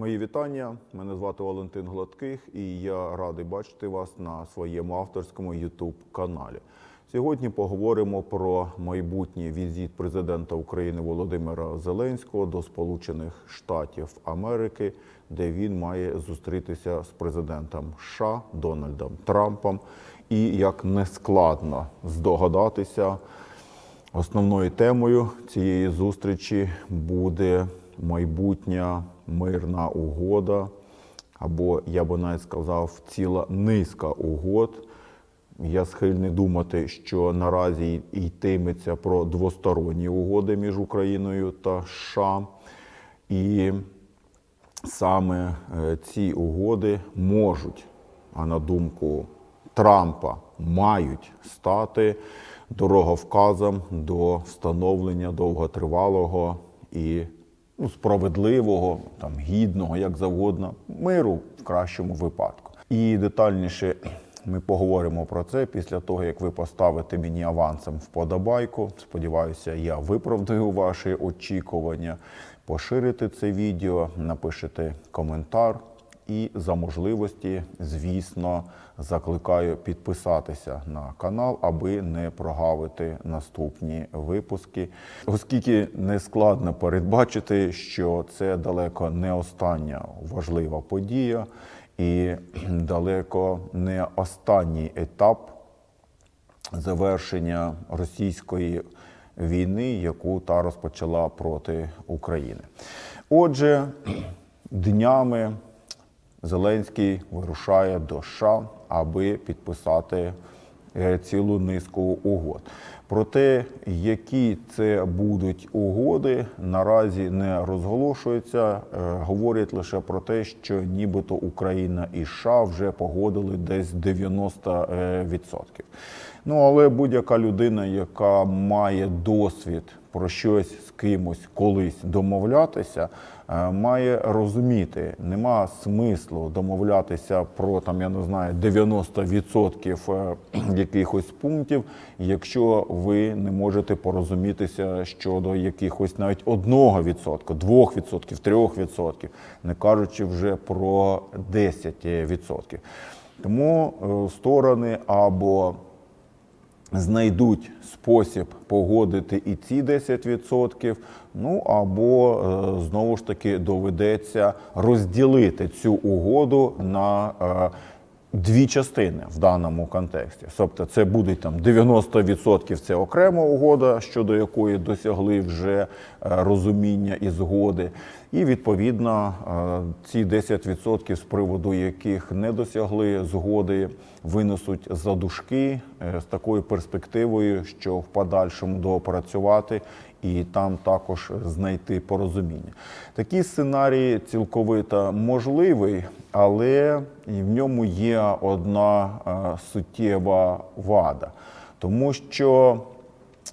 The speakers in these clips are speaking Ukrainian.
Мої вітання. Мене звати Валентин Гладких, і я радий бачити вас на своєму авторському youtube каналі. Сьогодні поговоримо про майбутній візит президента України Володимира Зеленського до Сполучених Штатів Америки, де він має зустрітися з президентом США Дональдом Трампом. І як не складно здогадатися, Основною темою цієї зустрічі буде майбутня мирна угода, або я би навіть сказав, ціла низка угод. Я схильний думати, що наразі йтиметься про двосторонні угоди між Україною та США. І саме е, ці угоди можуть, а на думку Трампа, мають стати дороговказом до встановлення довготривалого і ну, справедливого, там гідного, як завгодно, миру в кращому випадку. І детальніше ми поговоримо про це після того, як ви поставите мені авансом вподобайку. Сподіваюся, я виправдаю ваші очікування. Поширите це відео, напишете коментар. І за можливості, звісно, закликаю підписатися на канал, аби не прогавити наступні випуски, оскільки не складно передбачити, що це далеко не остання важлива подія і далеко не останній етап завершення російської війни, яку та розпочала проти України. Отже, днями. Зеленський вирушає до США, аби підписати е, цілу низку угод. Про те, які це будуть угоди, наразі не розголошується. Е, Говорять лише про те, що нібито Україна і США вже погодили десь 90%. Ну але будь-яка людина, яка має досвід про щось з кимось колись домовлятися, е, має розуміти, нема смислу домовлятися про там, я не знаю, 90% е, якихось пунктів, якщо ви не можете порозумітися щодо якихось навіть 1%, 2%, 3%, не кажучи вже про 10%. Тому е, сторони або знайдуть спосіб погодити і ці 10%, ну або е, знову ж таки доведеться розділити цю угоду на е, дві частини в даному контексті. Тобто, це буде там 90% це окрема угода, щодо якої досягли вже е, розуміння і згоди. І відповідно е, ці 10%, з приводу яких не досягли згоди, винесуть за дужки е, з такою перспективою, що в подальшому доопрацювати і там також знайти порозуміння. Такий сценарій цілковито можливий, але в ньому є одна е, суттєва вада, тому що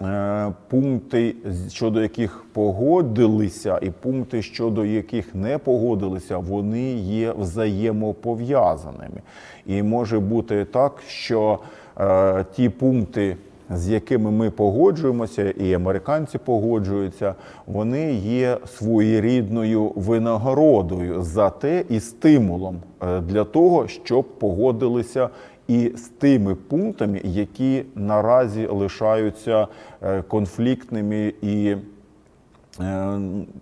е, пункти, щодо яких погодилися, і пункти, щодо яких не погодилися, вони є взаємопов'язаними. І може бути так, що е, ті пункти, з якими ми погоджуємося, і американці погоджуються, вони є своєрідною винагородою за те і стимулом е, для того, щоб погодилися і з тими пунктами, які наразі лишаються е, конфліктними і е,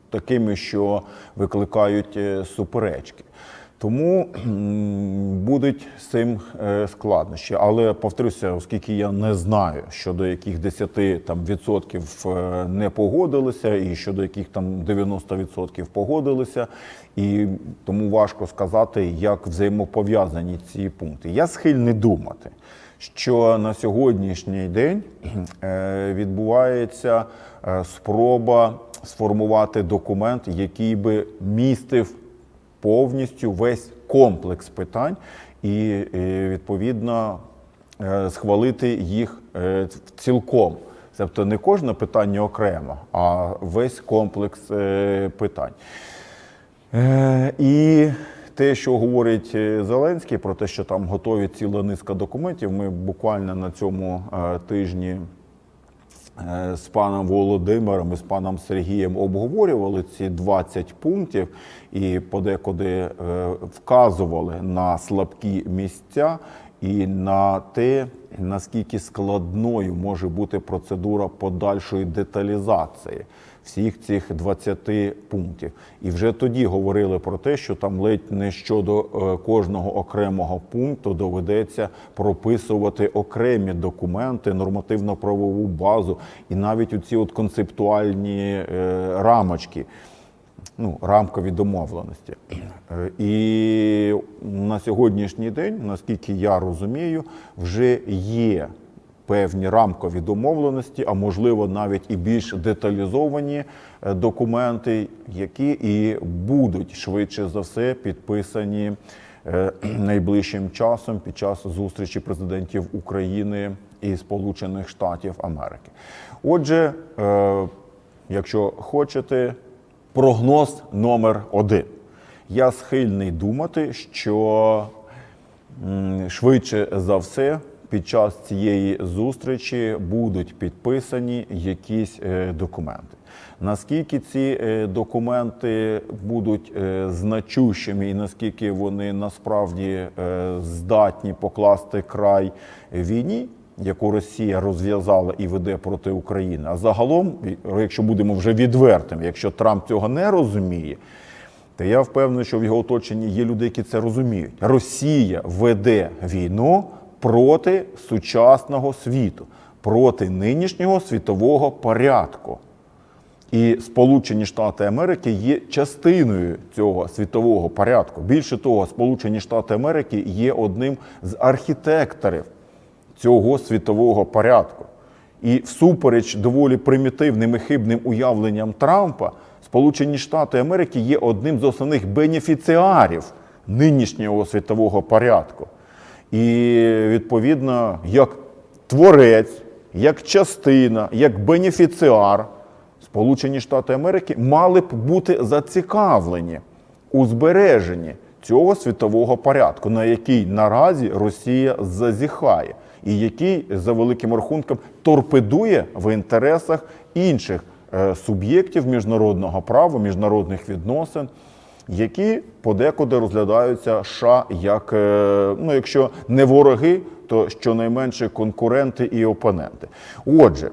такими, що викликають суперечки. Тому будуть з цим е, складнощі. Але повторюся, оскільки я не знаю, щодо яких 10 там, відсотків е, не погодилися, і щодо яких там 90% погодилися, і тому важко сказати, як взаємопов'язані ці пункти. Я схильний думати, що на сьогоднішній день е, відбувається спроба сформувати документ, який би містив повністю весь комплекс питань і відповідно е, схвалити їх е, цілком. Тобто не кожне питання окремо, а весь комплекс е, питань. І те, що говорить Зеленський, про те, що там готові ціла низка документів, ми буквально на цьому тижні з паном Володимиром і з паном Сергієм обговорювали ці 20 пунктів і подекуди е, вказували на слабкі місця і на те, наскільки складною може бути процедура подальшої деталізації всіх цих 20 пунктів. І вже тоді говорили про те, що там ледь не щодо е, кожного окремого пункту доведеться прописувати окремі документи, нормативно-правову базу і навіть у ці от концептуальні е, рамочки. Ну, рамкові домовленості. Е, І на сьогоднішній день, наскільки я розумію, вже є певні рамкові домовленості, а можливо навіть і більш деталізовані е, документи, які і будуть швидше за все підписані е, найближчим часом під час зустрічі президентів України і Сполучених Штатів Америки. Отже, е, якщо хочете, прогноз номер один. Я схильний думати, що швидше за все під час цієї зустрічі будуть підписані якісь е, документи. Наскільки ці е, документи будуть е, значущими і наскільки вони насправді здатні покласти край війні, яку Росія розв'язала і веде проти України. А загалом, якщо будемо вже відвертими, якщо Трамп цього не розуміє, то я впевнений, що в його оточенні є люди, які це розуміють. Росія веде війну проти сучасного світу, проти нинішнього світового порядку. І Сполучені Штати Америки є частиною цього світового порядку. Більше того, Сполучені Штати Америки є одним з архітекторів цього світового порядку. І всупереч доволі примітивним і хибним уявленням Трампа, Сполучені Штати Америки є одним з основних бенефіціарів нинішнього світового порядку. І відповідно, як творець, як частина, як бенефіціар, Сполучені Штати Америки мали б бути зацікавлені у збереженні цього світового порядку, на який наразі Росія зазіхає, і який за великим рахунком торпедує в інтересах інших е, суб'єктів міжнародного права, міжнародних відносин, які подекуди розглядаються США як, е, ну, якщо не вороги, то щонайменше конкуренти і опоненти. Отже.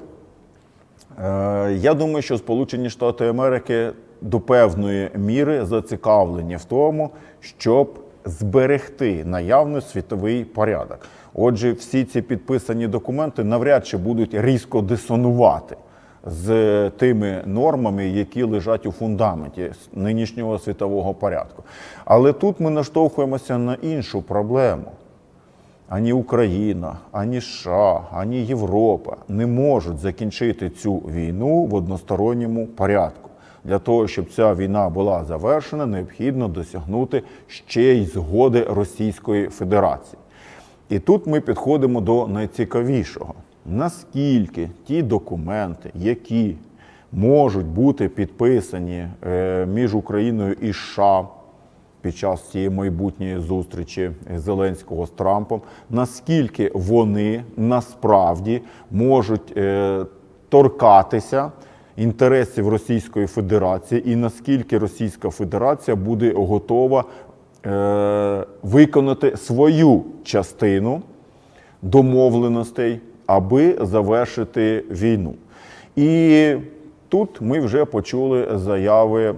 Е, Я думаю, що Сполучені Штати Америки до певної міри зацікавлені в тому, щоб зберегти наявний світовий порядок. Отже, всі ці підписані документи навряд чи будуть різко дисонувати з тими нормами, які лежать у фундаменті нинішнього світового порядку. Але тут ми наштовхуємося на іншу проблему ані Україна, ані США, ані Європа не можуть закінчити цю війну в односторонньому порядку. Для того, щоб ця війна була завершена, необхідно досягнути ще й згоди Російської Федерації. І тут ми підходимо до найцікавішого: наскільки ті документи, які можуть бути підписані е, між Україною і США, під час цієї майбутньої зустрічі Зеленського з Трампом, наскільки вони насправді можуть е, торкатися інтересів Російської Федерації, і наскільки Російська Федерація буде готова е, виконати свою частину домовленостей, аби завершити війну. І тут ми вже почули заяви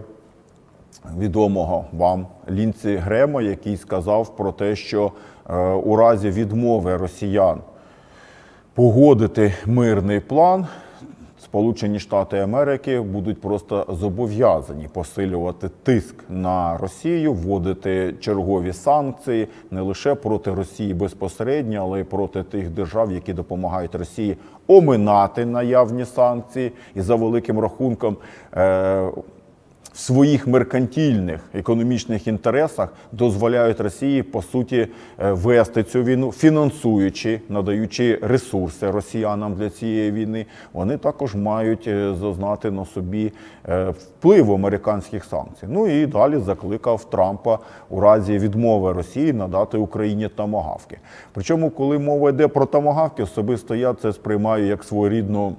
відомого вам Лінці Грема, який сказав про те, що е, у разі відмови росіян погодити мирний план, Сполучені Штати Америки будуть просто зобов'язані посилювати тиск на Росію, вводити чергові санкції не лише проти Росії безпосередньо, але й проти тих держав, які допомагають Росії оминати наявні санкції, і за великим рахунком. Е- в своїх меркантильних економічних інтересах дозволяють Росії по суті е, вести цю війну, фінансуючи, надаючи ресурси росіянам для цієї війни. Вони також мають е, зазнати на собі е, впливу американських санкцій. Ну і далі закликав Трампа у разі відмови Росії надати Україні тамагавки. Причому, коли мова йде про тамагавки, особисто я це сприймаю як своєрідну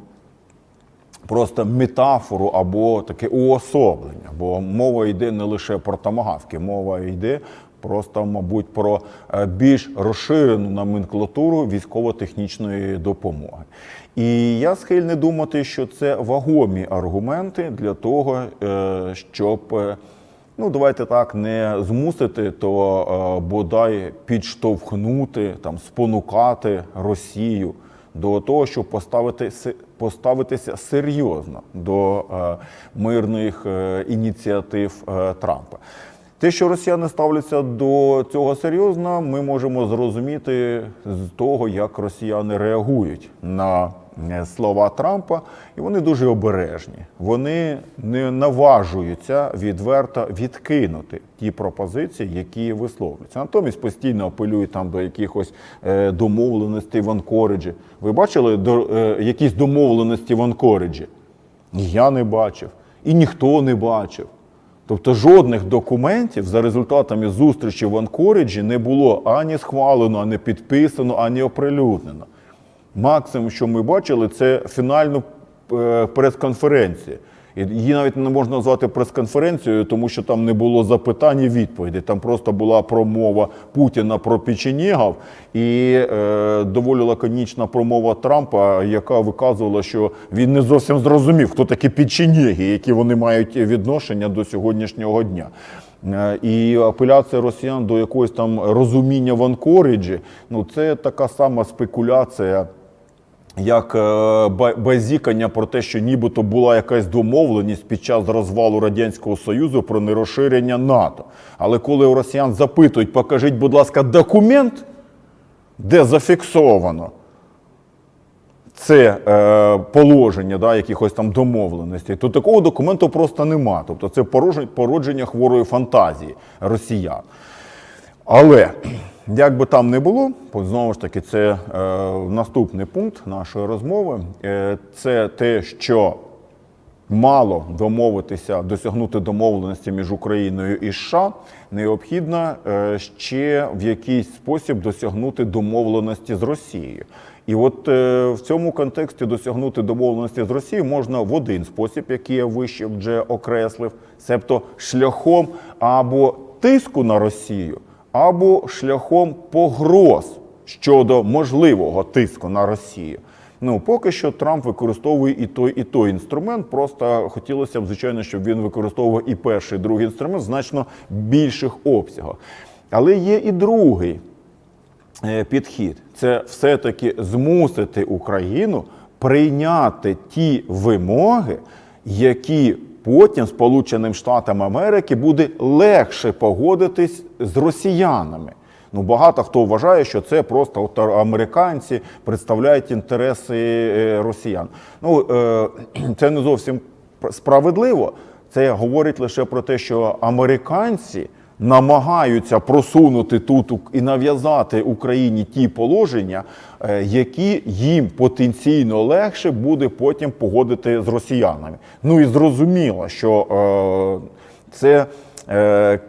просто метафору або таке уособлення. Бо мова йде не лише про тамагавки, мова йде просто, мабуть, про е, більш розширену номенклатуру військово-технічної допомоги. І я схильний думати, що це вагомі аргументи для того, е, щоб. е, Ну, давайте так не змусити, то бодай підштовхнути, там, спонукати Росію до того, щоб поставити, поставитися серйозно до е, мирних е, ініціатив е, Трампа. Те, що росіяни ставляться до цього серйозно, ми можемо зрозуміти з того, як росіяни реагують на слова Трампа, і вони дуже обережні. Вони не наважуються відверто відкинути ті пропозиції, які висловлюються. Натомість постійно апелюють там до якихось е, домовленостей в Анкориджі. Ви бачили до, е, якісь домовленості в Анкориджі? Я не бачив, і ніхто не бачив. Тобто жодних документів за результатами зустрічі в Анкориджі не було ані схвалено, ані підписано, ані оприлюднено. Максимум, що ми бачили, це фінальну е, прес-конференцію. Її навіть не можна назвати прес-конференцією, тому що там не було запитань і відповідей. Там просто була промова Путіна про печенєгів і е, доволі лаконічна промова Трампа, яка виказувала, що він не зовсім зрозумів, хто такі печенєги, які вони мають відношення до сьогоднішнього дня. Е, І апеляція росіян до якогось там розуміння в Анкориджі, ну це така сама спекуляція як е, базікання про те, що нібито була якась домовленість під час розвалу Радянського Союзу про нерозширення НАТО. Але коли у росіян запитують, покажіть, будь ласка, документ, де зафіксовано це е, положення да, якихось там домовленостей, то такого документу просто нема. Тобто це породження хворої фантазії росіян. Але як би там не було, знову ж таки, це е, наступний пункт нашої розмови. Е, це те, що мало домовитися, досягнути домовленості між Україною і США, необхідно е, ще в якийсь спосіб досягнути домовленості з Росією. І от е, в цьому контексті досягнути домовленості з Росією можна в один спосіб, який я вище вже окреслив, себто шляхом або тиску на Росію, або шляхом погроз щодо можливого тиску на Росію. Ну, поки що Трамп використовує і той, і той інструмент. Просто хотілося б, звичайно, щоб він використовував і перший, і другий інструмент значно більших обсягах. Але є і другий е, підхід це все-таки змусити Україну прийняти ті вимоги, які потім Сполученим Штатам Америки буде легше погодитись з росіянами. Ну, багато хто вважає, що це просто американці представляють інтереси е, росіян. Ну, е, це не зовсім справедливо. Це говорить лише про те, що американці намагаються просунути тут і нав'язати Україні ті положення, е, які їм потенційно легше буде потім погодити з росіянами. Ну і зрозуміло, що е, це е,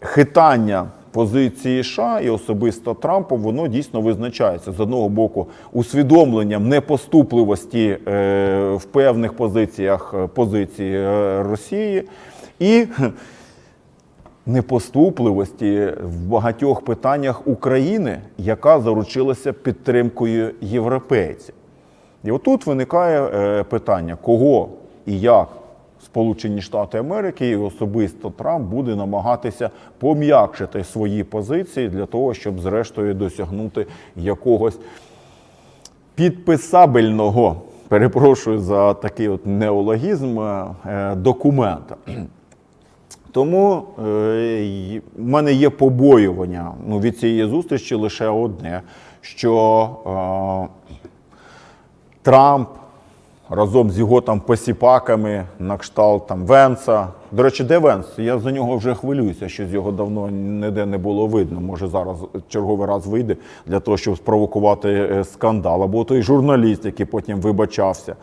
хитання позиції США і особисто Трампа, воно дійсно визначається з одного боку усвідомленням непоступливості е, в певних позиціях е, позиції Росії і непоступливості в багатьох питаннях України, яка заручилася підтримкою європейців. І отут виникає е, питання, кого і як Сполучені Штати Америки і особисто Трамп буде намагатися пом'якшити свої позиції для того, щоб зрештою досягнути якогось підписабельного, перепрошую за такий от неологізм, е, документа. Тому е, в мене є побоювання ну, від цієї зустрічі лише одне, що е, Трамп разом з його там посіпаками на кшталт там Венса. До речі, де Венс? Я за нього вже хвилююся, що з його давно ніде не було видно. Може зараз черговий раз вийде для того, щоб спровокувати е, скандал. Або той журналіст, який потім вибачався.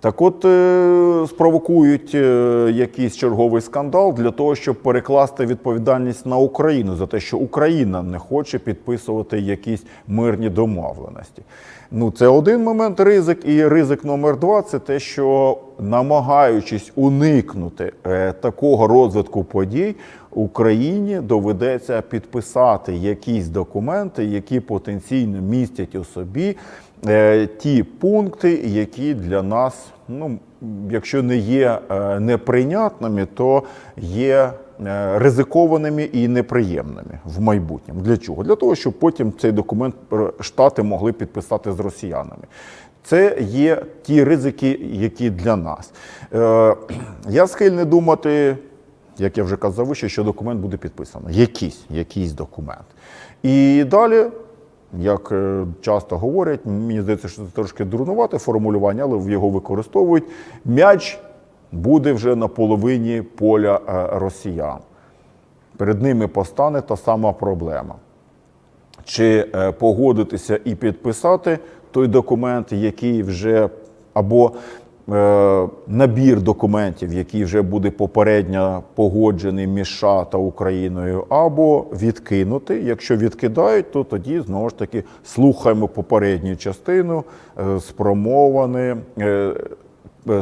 Так от е, спровокують е, якийсь черговий скандал для того, щоб перекласти відповідальність на Україну за те, що Україна не хоче підписувати якісь мирні домовленості. Ну, це один момент ризик, і ризик номер два це те, що намагаючись уникнути е, такого розвитку подій, Україні доведеться підписати якісь документи, які потенційно містять у собі ті пункти, які для нас, ну якщо не є е, неприйнятними, то є е, ризикованими і неприємними в майбутньому. Для чого? Для того, щоб потім цей документ е, штати могли підписати з росіянами. Це є ті ризики, які для нас. Е, я схильний думати, як я вже казав вище, що документ буде підписано. Якийсь, якийсь документ. І далі, як е, часто говорять, мені здається, що це трошки дурнувате формулювання, але його використовують. М'яч буде вже на половині поля е, росіян. Перед ними постане та сама проблема чи е, погодитися і підписати той документ, який вже або набір документів, який вже буде попередньо погоджений між США та Україною, або відкинути. Якщо відкидають, то тоді знову ж таки слухаємо попередню частину е, з е, е,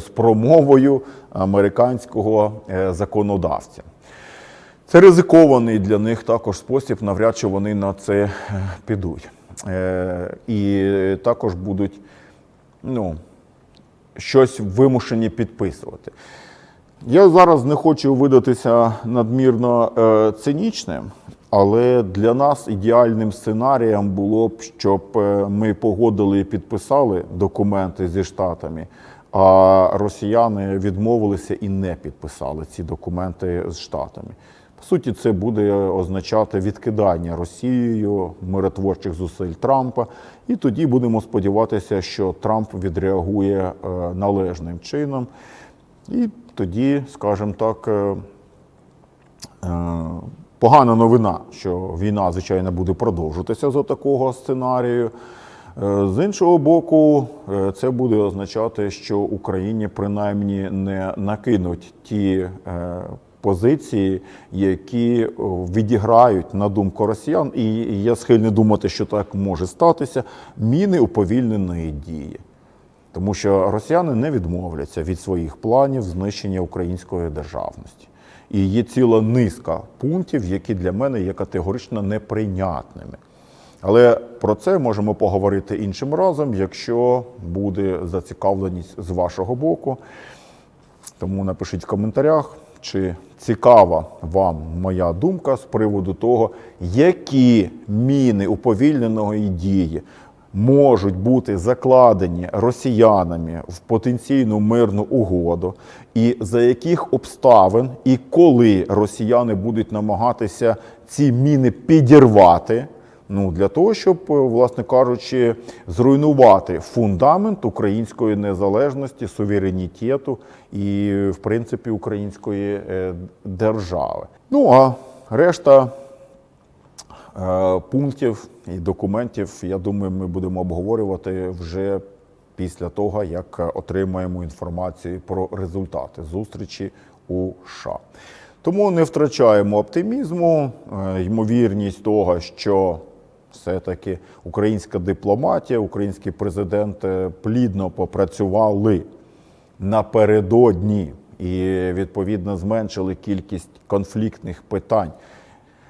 з промовою американського е, законодавця. Це ризикований для них також спосіб, навряд чи вони на це е, підуть. Е, І також будуть ну, щось вимушені підписувати. Я зараз не хочу видатися надмірно е, цинічним, але для нас ідеальним сценарієм було б, щоб е, ми погодили і підписали документи зі Штатами, а росіяни відмовилися і не підписали ці документи з Штатами. Суті, це буде означати відкидання Росією миротворчих зусиль Трампа, і тоді будемо сподіватися, що Трамп відреагує е, належним чином. І тоді, скажімо так, е, е, погана новина, що війна, звичайно, буде продовжуватися за такого сценарію. З іншого боку, це буде означати, що Україні принаймні не накинуть ті позиції, які е, відіграють на думку росіян, і я схильний думати, що так може статися, міни уповільненої дії. Тому що росіяни не відмовляться від своїх планів знищення української державності. І є ціла низка пунктів, які для мене є категорично неприйнятними. Але про це можемо поговорити іншим разом, якщо буде зацікавленість з вашого боку. Тому напишіть в коментарях, чи цікава вам моя думка з приводу того, які міни уповільненої дії можуть бути закладені росіянами в потенційну мирну угоду, і за яких обставин і коли росіяни будуть намагатися ці міни підірвати. Ну, для того, щоб, е, власне кажучи, зруйнувати фундамент української незалежності, суверенітету і, в принципі, української е, держави. Ну а решта е, пунктів і документів, я думаю, ми будемо обговорювати вже після того, як отримаємо інформацію про результати зустрічі у США. Тому не втрачаємо оптимізму, ймовірність того, що все-таки українська дипломатія, український президент плідно попрацювали напередодні і відповідно зменшили кількість конфліктних питань,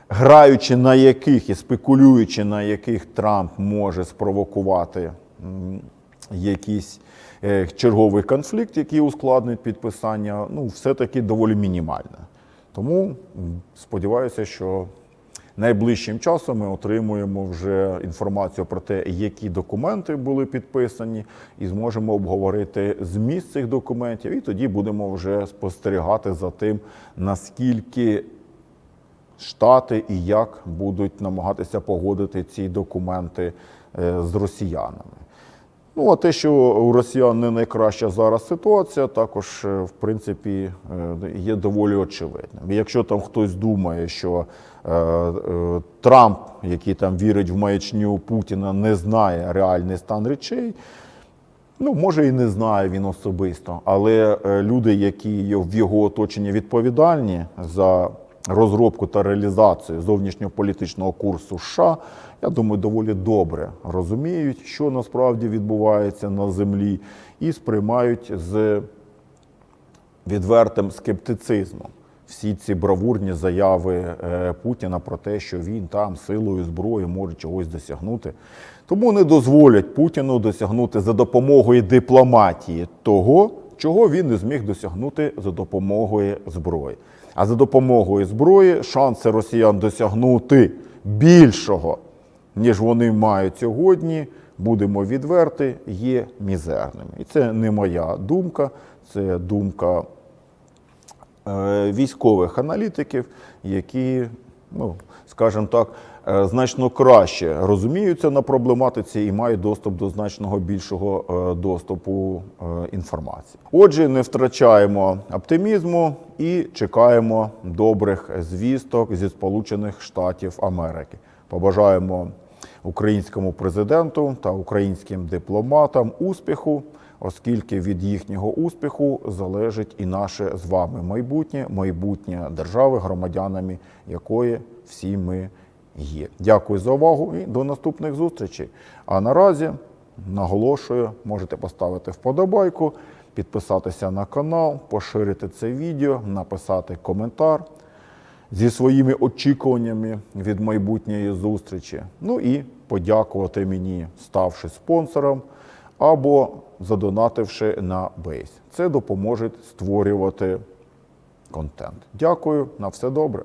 граючи на яких і спекулюючи на яких Трамп може спровокувати якийсь е, черговий конфлікт, який ускладнить підписання, ну все-таки доволі мінімальне. Тому сподіваюся, що найближчим часом ми отримуємо вже інформацію про те, які документи були підписані, і зможемо обговорити зміст цих документів. І тоді будемо вже спостерігати за тим, наскільки Штати і як будуть намагатися погодити ці документи е, з росіянами. Ну, а те, що у росіян не найкраща зараз ситуація, також, е, в принципі, е, є доволі очевидним. Якщо там хтось думає, що е, Трамп, який там вірить в маячню Путіна, не знає реальний стан речей, Ну, може, і не знає він особисто, але люди, які в його оточенні відповідальні за розробку та реалізацію зовнішньополітичного курсу США, я думаю, доволі добре розуміють, що насправді відбувається на землі, і сприймають з відвертим скептицизмом всі ці бравурні заяви е, Путіна про те, що він там силою зброї може чогось досягнути. Тому не дозволять Путіну досягнути за допомогою дипломатії того, чого він не зміг досягнути за допомогою зброї. А за допомогою зброї шанси росіян досягнути більшого, ніж вони мають сьогодні, будемо відверти, є мізерними. І це не моя думка, це думка е, військових аналітиків, які, ну, скажімо так, значно краще розуміються на проблематиці і мають доступ до значного більшого е, доступу е, інформації. Отже, не втрачаємо оптимізму і чекаємо добрих звісток зі Сполучених Штатів Америки. Побажаємо українському президенту та українським дипломатам успіху, оскільки від їхнього успіху залежить і наше з вами майбутнє, майбутнє держави, громадянами якої всі ми є. Дякую за увагу і до наступних зустрічей. А наразі наголошую, можете поставити вподобайку, підписатися на канал, поширити це відео, написати коментар зі своїми очікуваннями від майбутньої зустрічі. Ну і подякувати мені, ставши спонсором або задонативши на Бейс. Це допоможе створювати контент. Дякую, на все добре.